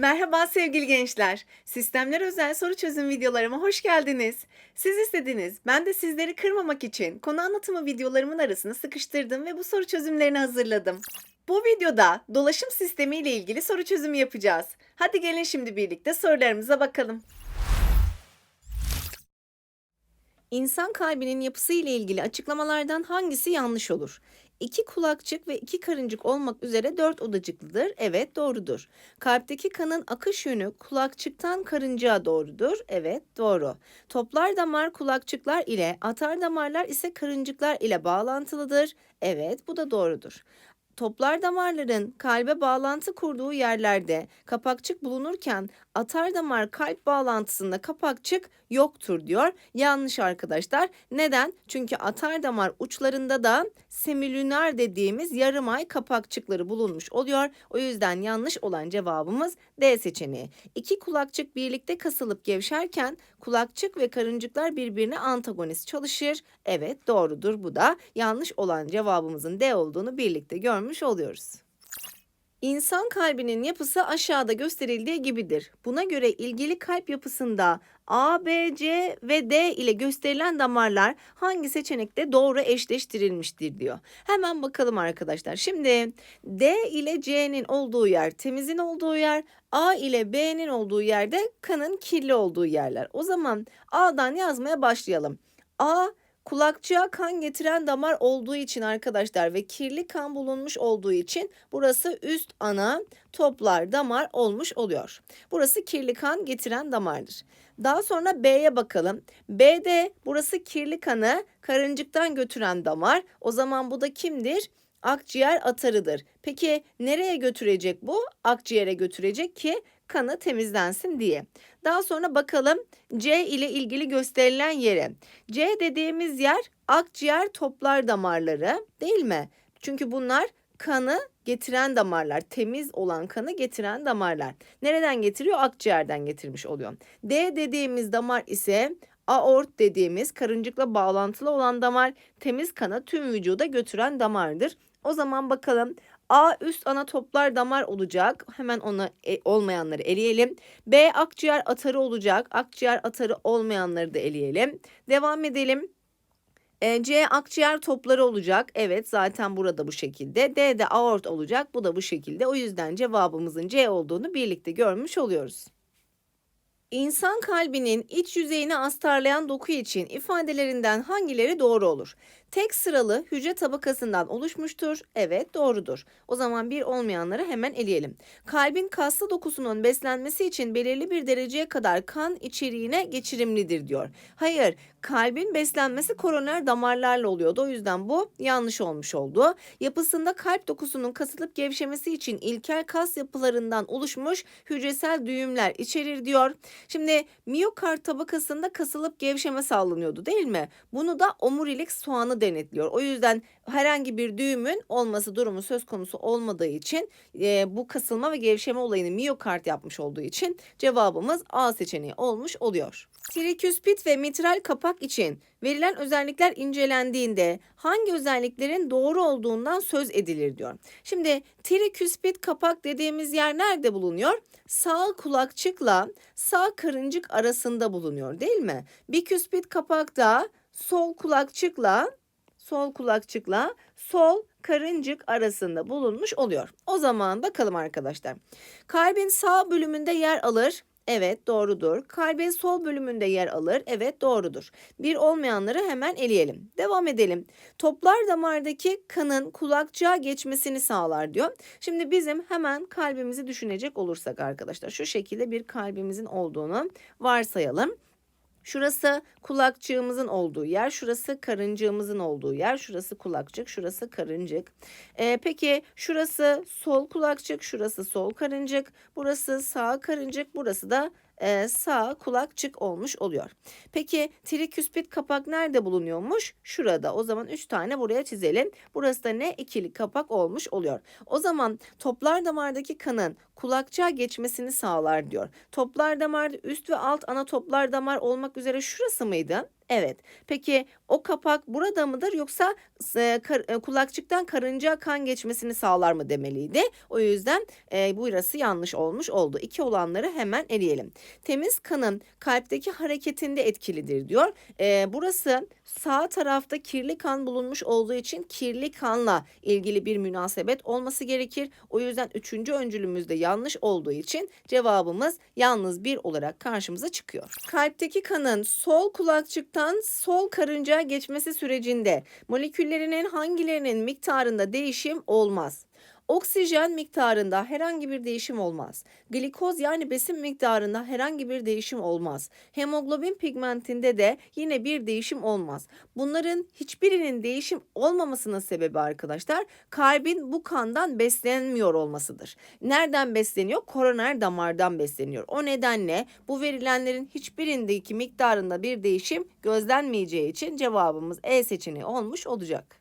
Merhaba sevgili gençler. Sistemler özel soru çözüm videolarıma hoş geldiniz. Siz istediniz. Ben de sizleri kırmamak için konu anlatımı videolarımın arasına sıkıştırdım ve bu soru çözümlerini hazırladım. Bu videoda dolaşım sistemi ile ilgili soru çözümü yapacağız. Hadi gelin şimdi birlikte sorularımıza bakalım. İnsan kalbinin yapısı ile ilgili açıklamalardan hangisi yanlış olur? İki kulakçık ve iki karıncık olmak üzere dört odacıklıdır. Evet doğrudur. Kalpteki kanın akış yönü kulakçıktan karıncığa doğrudur. Evet doğru. Toplar damar kulakçıklar ile atar damarlar ise karıncıklar ile bağlantılıdır. Evet bu da doğrudur. Toplar damarların kalbe bağlantı kurduğu yerlerde kapakçık bulunurken atar damar kalp bağlantısında kapakçık yoktur diyor. Yanlış arkadaşlar. Neden? Çünkü atar damar uçlarında da semilüner dediğimiz yarım ay kapakçıkları bulunmuş oluyor. O yüzden yanlış olan cevabımız D seçeneği. İki kulakçık birlikte kasılıp gevşerken kulakçık ve karıncıklar birbirine antagonist çalışır. Evet doğrudur bu da. Yanlış olan cevabımızın D olduğunu birlikte görmüş oluyoruz. İnsan kalbinin yapısı aşağıda gösterildiği gibidir. Buna göre ilgili kalp yapısında A, B, C ve D ile gösterilen damarlar hangi seçenekte doğru eşleştirilmiştir diyor. Hemen bakalım arkadaşlar. Şimdi D ile C'nin olduğu yer temizin olduğu yer, A ile B'nin olduğu yerde kanın kirli olduğu yerler. O zaman A'dan yazmaya başlayalım. A kulakçığa kan getiren damar olduğu için arkadaşlar ve kirli kan bulunmuş olduğu için burası üst ana toplar damar olmuş oluyor. Burası kirli kan getiren damardır. Daha sonra B'ye bakalım. B'de burası kirli kanı karıncıktan götüren damar. O zaman bu da kimdir? Akciğer atarıdır. Peki nereye götürecek bu? Akciğere götürecek ki kanı temizlensin diye. Daha sonra bakalım C ile ilgili gösterilen yere. C dediğimiz yer akciğer toplar damarları değil mi? Çünkü bunlar kanı getiren damarlar, temiz olan kanı getiren damarlar. Nereden getiriyor? Akciğerden getirmiş oluyor. D dediğimiz damar ise aort dediğimiz karıncıkla bağlantılı olan damar temiz kanı tüm vücuda götüren damardır. O zaman bakalım A üst ana toplar damar olacak. Hemen ona e, olmayanları eleyelim. B akciğer atarı olacak. Akciğer atarı olmayanları da eleyelim. Devam edelim. E, C akciğer topları olacak. Evet zaten burada bu şekilde. D de aort olacak. Bu da bu şekilde. O yüzden cevabımızın C olduğunu birlikte görmüş oluyoruz. İnsan kalbinin iç yüzeyini astarlayan doku için ifadelerinden hangileri doğru olur? Tek sıralı hücre tabakasından oluşmuştur. Evet doğrudur. O zaman bir olmayanları hemen eleyelim. Kalbin kaslı dokusunun beslenmesi için belirli bir dereceye kadar kan içeriğine geçirimlidir diyor. Hayır, kalbin beslenmesi koroner damarlarla oluyordu. O yüzden bu yanlış olmuş oldu. Yapısında kalp dokusunun kasılıp gevşemesi için ilkel kas yapılarından oluşmuş hücresel düğümler içerir diyor. Şimdi miyokard tabakasında kasılıp gevşeme sağlanıyordu değil mi? Bunu da omurilik soğanı denetliyor. O yüzden herhangi bir düğümün olması durumu söz konusu olmadığı için e, bu kasılma ve gevşeme olayını miyokard yapmış olduğu için cevabımız A seçeneği olmuş oluyor. Triküspit ve mitral kapak için verilen özellikler incelendiğinde hangi özelliklerin doğru olduğundan söz edilir diyor. Şimdi triküspit kapak dediğimiz yer nerede bulunuyor? Sağ kulakçıkla sağ karıncık arasında bulunuyor değil mi? Biküspit kapak da sol kulakçıkla sol kulakçıkla sol karıncık arasında bulunmuş oluyor. O zaman bakalım arkadaşlar. Kalbin sağ bölümünde yer alır. Evet doğrudur. Kalbin sol bölümünde yer alır. Evet doğrudur. Bir olmayanları hemen eleyelim. Devam edelim. Toplar damardaki kanın kulakçığa geçmesini sağlar diyor. Şimdi bizim hemen kalbimizi düşünecek olursak arkadaşlar şu şekilde bir kalbimizin olduğunu varsayalım. Şurası kulakçığımızın olduğu yer, şurası karıncığımızın olduğu yer, şurası kulakçık, şurası karıncık. Ee, peki şurası sol kulakçık, şurası sol karıncık, burası sağ karıncık, burası da e, sağ kulakçık olmuş oluyor. Peki triküspit kapak nerede bulunuyormuş? Şurada. O zaman 3 tane buraya çizelim. Burası da ne? İkili kapak olmuş oluyor. O zaman toplar damardaki kanın kulakçığa geçmesini sağlar diyor. Toplar damarda üst ve alt ana toplar damar olmak üzere şurası mıydı? Evet. Peki o kapak burada mıdır yoksa e, kar, e, kulakçıktan karınca kan geçmesini sağlar mı demeliydi. O yüzden e, burası yanlış olmuş oldu. İki olanları hemen eleyelim. Temiz kanın kalpteki hareketinde etkilidir diyor. E, burası sağ tarafta kirli kan bulunmuş olduğu için kirli kanla ilgili bir münasebet olması gerekir. O yüzden üçüncü öncülümüzde yanlış olduğu için cevabımız yalnız bir olarak karşımıza çıkıyor. Kalpteki kanın sol kulakçıktan sol karıncaya geçmesi sürecinde moleküllerinin hangilerinin miktarında değişim olmaz. Oksijen miktarında herhangi bir değişim olmaz. Glikoz yani besin miktarında herhangi bir değişim olmaz. Hemoglobin pigmentinde de yine bir değişim olmaz. Bunların hiçbirinin değişim olmamasının sebebi arkadaşlar kalbin bu kandan beslenmiyor olmasıdır. Nereden besleniyor? Koroner damardan besleniyor. O nedenle bu verilenlerin hiçbirindeki miktarında bir değişim gözlenmeyeceği için cevabımız E seçeneği olmuş olacak.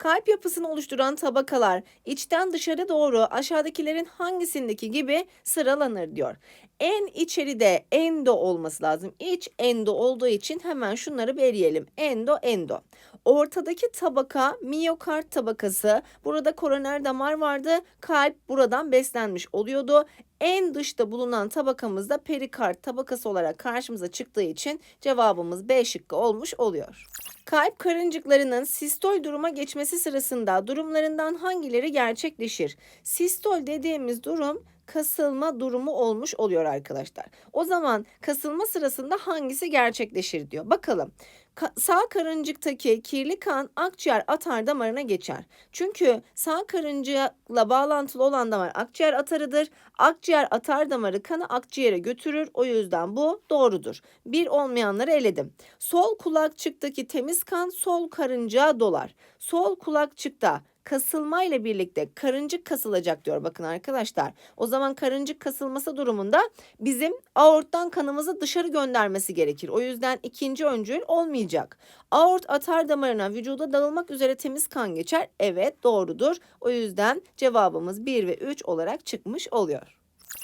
Kalp yapısını oluşturan tabakalar içten dışarı doğru aşağıdakilerin hangisindeki gibi sıralanır diyor. En içeride endo olması lazım. İç endo olduğu için hemen şunları bir eleyelim. Endo endo. Ortadaki tabaka miyokard tabakası. Burada koroner damar vardı. Kalp buradan beslenmiş oluyordu. En dışta bulunan tabakamız da perikard tabakası olarak karşımıza çıktığı için cevabımız B şıkkı olmuş oluyor. Kalp karıncıklarının sistol duruma geçmesi sırasında durumlarından hangileri gerçekleşir? Sistol dediğimiz durum kasılma durumu olmuş oluyor arkadaşlar. O zaman kasılma sırasında hangisi gerçekleşir diyor. Bakalım. Ka- sağ karıncıktaki kirli kan akciğer atar damarına geçer. Çünkü sağ karıncıkla bağlantılı olan damar akciğer atarıdır. Akciğer atar damarı kanı akciğere götürür. O yüzden bu doğrudur. Bir olmayanları eledim. Sol kulakçıktaki temiz kan sol karıncığa dolar. Sol kulakçıkta kasılma ile birlikte karıncık kasılacak diyor bakın arkadaşlar. O zaman karıncık kasılması durumunda bizim aorttan kanımızı dışarı göndermesi gerekir. O yüzden ikinci öncül olmayacak. Aort atar damarına vücuda dağılmak üzere temiz kan geçer. Evet doğrudur. O yüzden cevabımız 1 ve 3 olarak çıkmış oluyor.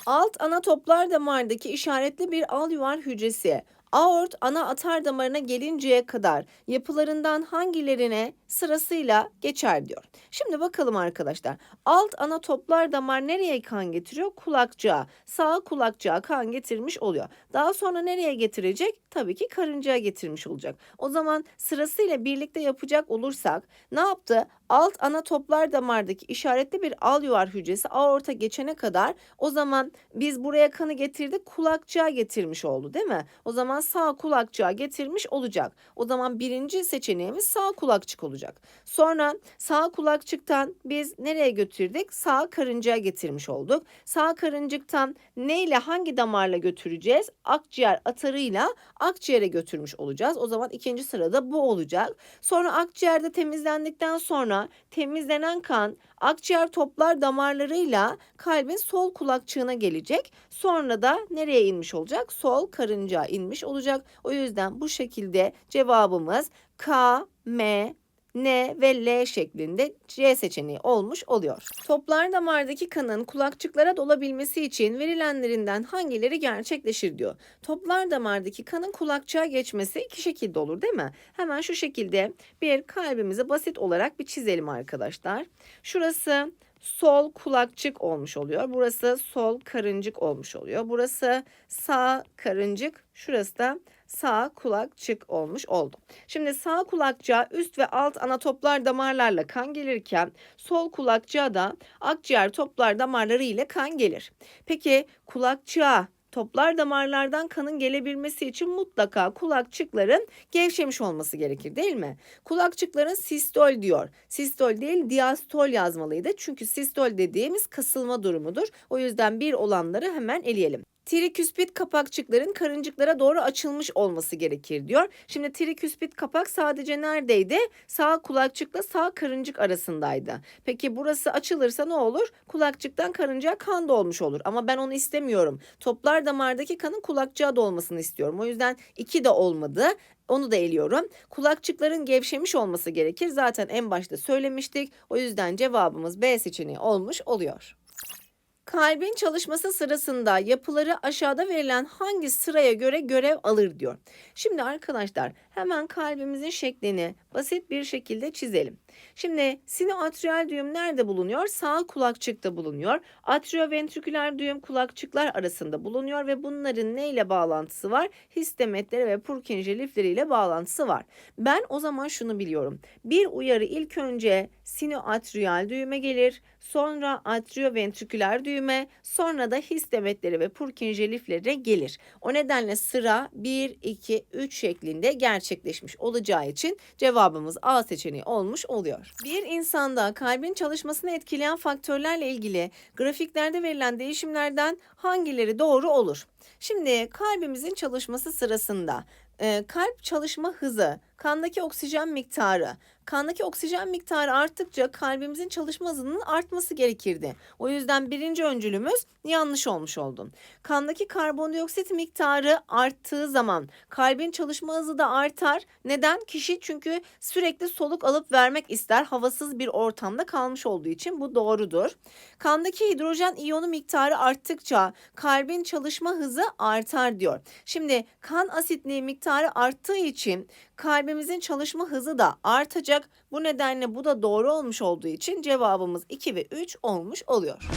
Alt ana toplar damardaki işaretli bir al yuvar hücresi aort ana atar damarına gelinceye kadar yapılarından hangilerine sırasıyla geçer diyor. Şimdi bakalım arkadaşlar. Alt ana toplar damar nereye kan getiriyor? Kulakçığa. Sağ kulakçığa kan getirmiş oluyor. Daha sonra nereye getirecek? Tabii ki karıncaya getirmiş olacak. O zaman sırasıyla birlikte yapacak olursak ne yaptı? Alt ana toplar damardaki işaretli bir al yuvar hücresi aorta geçene kadar o zaman biz buraya kanı getirdik kulakçığa getirmiş oldu değil mi? O zaman sağ kulakçığa getirmiş olacak. O zaman birinci seçeneğimiz sağ kulakçık olacak. Sonra sağ kulakçıktan biz nereye götürdük? Sağ karıncaya getirmiş olduk. Sağ karıncıktan neyle hangi damarla götüreceğiz? Akciğer atarıyla akciğere götürmüş olacağız. O zaman ikinci sırada bu olacak. Sonra akciğerde temizlendikten sonra temizlenen kan akciğer toplar damarlarıyla kalbin sol kulakçığına gelecek. Sonra da nereye inmiş olacak? Sol karıncağa inmiş olacak. O yüzden bu şekilde cevabımız K, M, N ve L şeklinde C seçeneği olmuş oluyor. Toplar damardaki kanın kulakçıklara dolabilmesi için verilenlerinden hangileri gerçekleşir diyor. Toplar damardaki kanın kulakçığa geçmesi iki şekilde olur değil mi? Hemen şu şekilde bir kalbimizi basit olarak bir çizelim arkadaşlar. Şurası sol kulakçık olmuş oluyor. Burası sol karıncık olmuş oluyor. Burası sağ karıncık, şurası da sağ kulakçık olmuş oldu. Şimdi sağ kulakçığa üst ve alt ana toplar damarlarla kan gelirken sol kulakçığa da akciğer toplar damarları ile kan gelir. Peki kulakçığa toplar damarlardan kanın gelebilmesi için mutlaka kulakçıkların gevşemiş olması gerekir değil mi? Kulakçıkların sistol diyor. Sistol değil diastol yazmalıydı. Çünkü sistol dediğimiz kasılma durumudur. O yüzden bir olanları hemen eleyelim. Triküspit kapakçıkların karıncıklara doğru açılmış olması gerekir diyor. Şimdi triküspit kapak sadece neredeydi? Sağ kulakçıkla sağ karıncık arasındaydı. Peki burası açılırsa ne olur? Kulakçıktan karıncaya kan dolmuş olur. Ama ben onu istemiyorum. Toplar damardaki kanın kulakçığa dolmasını istiyorum. O yüzden iki de olmadı. Onu da eliyorum. Kulakçıkların gevşemiş olması gerekir. Zaten en başta söylemiştik. O yüzden cevabımız B seçeneği olmuş oluyor. Kalbin çalışması sırasında yapıları aşağıda verilen hangi sıraya göre görev alır diyor. Şimdi arkadaşlar hemen kalbimizin şeklini basit bir şekilde çizelim. Şimdi sinoatriyal düğüm nerede bulunuyor? Sağ kulakçıkta bulunuyor. Atrioventriküler düğüm kulakçıklar arasında bulunuyor ve bunların neyle bağlantısı var? Histemetleri ve Purkinje lifleriyle bağlantısı var. Ben o zaman şunu biliyorum. Bir uyarı ilk önce sinoatriyal düğüme gelir, sonra atrioventriküler düğüme, sonra da histemetleri ve Purkinje lifleri gelir. O nedenle sıra 1, 2, 3 şeklinde gerçekleşmiş olacağı için cevabımız A seçeneği olmuş oluyor. Bir insanda kalbin çalışmasını etkileyen faktörlerle ilgili grafiklerde verilen değişimlerden hangileri doğru olur? Şimdi kalbimizin çalışması sırasında e, kalp çalışma hızı, kandaki oksijen miktarı, kandaki oksijen miktarı arttıkça kalbimizin çalışma hızının artması gerekirdi. O yüzden birinci öncülümüz yanlış olmuş oldu. Kandaki karbondioksit miktarı arttığı zaman kalbin çalışma hızı da artar. Neden? Kişi çünkü sürekli soluk alıp vermek ister. Havasız bir ortamda kalmış olduğu için bu doğrudur. Kandaki hidrojen iyonu miktarı arttıkça kalbin çalışma hızı artar diyor. Şimdi kan asitliği miktarı arttığı için kalbimizin çalışma hızı da artacak. Bu nedenle bu da doğru olmuş olduğu için cevabımız 2 ve 3 olmuş oluyor.